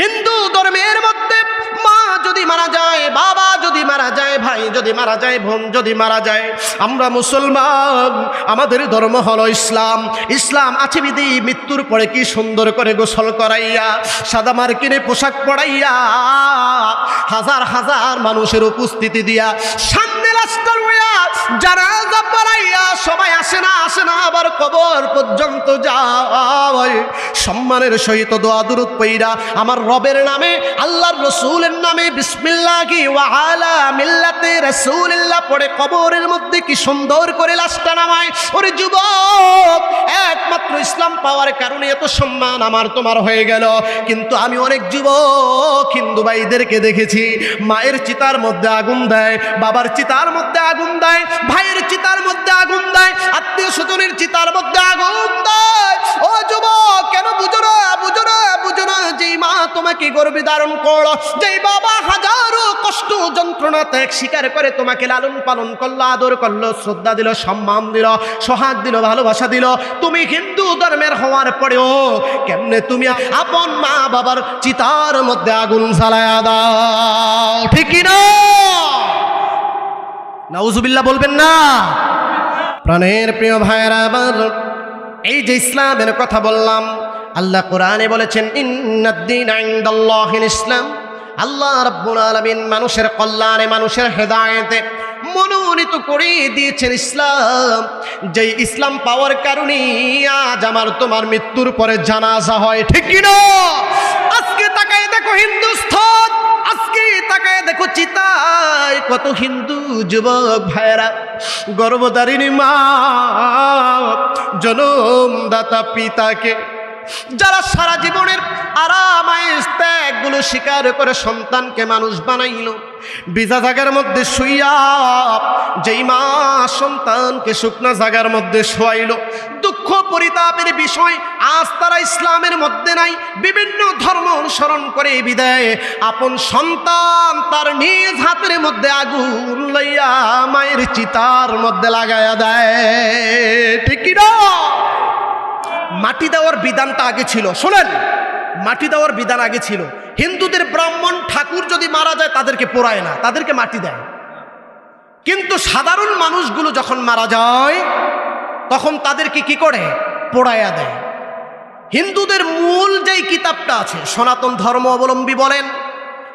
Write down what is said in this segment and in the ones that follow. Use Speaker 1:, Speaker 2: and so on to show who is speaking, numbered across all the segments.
Speaker 1: হিন্দু ধর্মের মধ্যে মা যদি মারা যায়, বাবা যদি মারা যায়, ভাই যদি মারা যায়, বোন যদি মারা যায়, আমরা মুসলমান, আমাদের ধর্ম হলো ইসলাম। ইসলাম আছে বিধি, মৃত্যুর পরে কি সুন্দর করে গোসল করাইয়া, সাদা মার্কিনে পোশাক পরাইয়া, হাজার হাজার মানুষের উপস্থিতি দিয়া সামনে রাস্তা রইয়া জানাজা পড়াইয়া সবাই আসে না আসে না, আবার কবর পর্যন্ত যায়। সম্মানের সহিত দোয়া দুরুদ পইরা আমার রবের নামে, আল্লাহর রসুলের নামে বিসমিল্লাহি ওয়াহালা মিল্লাতে রাসূলুল্লাহ পড়ে কবরের মধ্যে কি সুন্দর করে লাশটা নামায়। ওরে যুবক! একমাত্র ইসলাম পাওয়ার কারণে এত সম্মান আমার তোমার হয়ে গেল। কিন্তু আমি অনেক যুবক হিন্দু ভাইদেরকে দেখেছি, মায়ের চিতার মধ্যে আগুন দেয়, বাবার চিতার মধ্যে আগুন দেয়, ভাইয়ের চিতার মধ্যে আগুন দেয়, আত্মীয় স্বজনের চিতার মধ্যে আগুন দেয়। ও যুবক, কেন বুঝো না বুঝো না বুঝো না, যেই মা তোমাকে গর্বে ধারণ করল, যেই বাবা হাজারো কষ্ট যন্ত্রণা ত্যাগ স্বীকার করে তোমাকে লালন পালন করল, আদর করল, শ্রদ্ধা দিল, সম্মান দিল, সোহাগ দিল, ভালোবাসা দিল। তুমি হিন্দু ধর্মের হওয়ার পরেও কেমনে তুমি আপন মা বাবার চিতার মধ্যে আগুন জ্বালায়া দাও? ঠিক কি না? নাউজুবিল্লাহ বলবেন না? প্রাণের প্রিয় ভাইয়েরা আমার এই যে ইসলামের কথা বললাম, আল্লাহ কোরআনে বলেছেন, ইন্নাদ্দিন ইসলাম। আল্লাহ রব্বুল আলমিন মানুষের কল্যাণে, মানুষের হেদায়েতে মনোনীত করে দিয়েছেন ইসলাম। যে ইসলাম পাওয়ার কারণে আজ আমার তোমার মৃত্যুর পরে জানাজা হয়, ঠিক আজকে তাকায় দেখো হিন্দুস্থান, আজকে তাকায় দেখো চিতায়। কত হিন্দু যুবক ভাইয়েরা, গর্ভধারিণী মা, জনমদাতা পিতাকে যারা সারা জীবনের আরাম ত্যাগগুলো স্বীকার করে সন্তানকে মানুষ বানাইল বিজা জাগার মধ্যে শুইয়া যেই মা সন্তানকে শুকনা জাগার মধ্যে শোয়াইল। দুঃখ পরিতাপের বিষয় আজ তারা ইসলামের মধ্যে নাই, বিভিন্ন ধর্ম অনুসরণ করে বিদায় আপন সন্তান তার নিজ হাতের মধ্যে আগুন লইয়া মায়ের চিতার মধ্যে লাগায়া দেয়। ঠিক না মাটি দেওয়ার বিধানটা আগে ছিল। শোনেন, মাটি দেওয়ার বিধান আগে ছিল। হিন্দুদের ব্রাহ্মণ ঠাকুর যদি মারা যায়, তাদেরকে পোড়ায় না, তাদেরকে মাটি দেয়। কিন্তু সাধারণ মানুষগুলো যখন মারা যায়, তখন তাদেরকে কি করে? পোড়ায়া দেয়। হিন্দুদের মূল যেই কিতাবটা আছে, সনাতন ধর্ম অবলম্বী বলেন,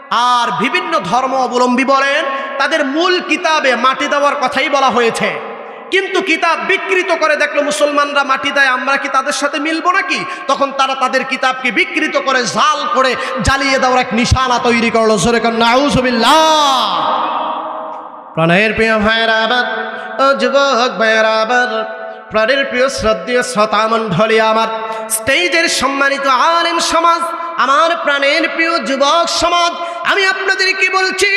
Speaker 1: আর বিভিন্ন ধর্ম অবলম্বী বলেন, তাদের মূল কিতাবে মাটি দেওয়ার কথাই বলা হয়েছে। কিন্তু কিতাব বিকৃত করে দেখল মুসলমানরা মাটি দেয়, আমরা কি তাদের সাথে মিলবো নাকি? তখন তারা তাদের কিতাবকে বিকৃত করে, জাল করে জ্বালিয়ে দেওয়ার এক নিশানা তৈরি করল। নাউজবিল্লাহ। প্রাণের প্রিয় ভাইয়ের, আবার, ও যুবক ভাইয়ের, আবার, প্রাণের প্রিয় শ্রদ্ধীয় শ্রোতামণ্ডলী আমার স্টেজের সম্মানিত আলেম সমাজ, আমার প্রাণের প্রিয় যুবক সমাজ, আমি আপনাদেরকে বলছি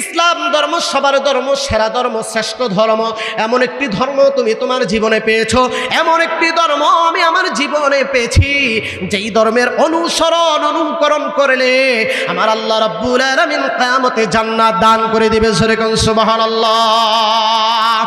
Speaker 1: ইসলাম ধর্ম, সবার ধর্ম, সেরা ধর্ম, শ্রেষ্ঠ ধর্ম, এমন একটি ধর্ম তুমি তোমার জীবনে পেয়েছ, এমন একটি ধর্ম আমি আমার জীবনে পেয়েছি। যেই ধর্মের অনুসরণ, অনুকরণ করলে আমার আল্লাহ রাব্বুল আলামিন কিয়ামতে জান্নাত দান করে দিবে। সরে সুবহানাল্লাহ।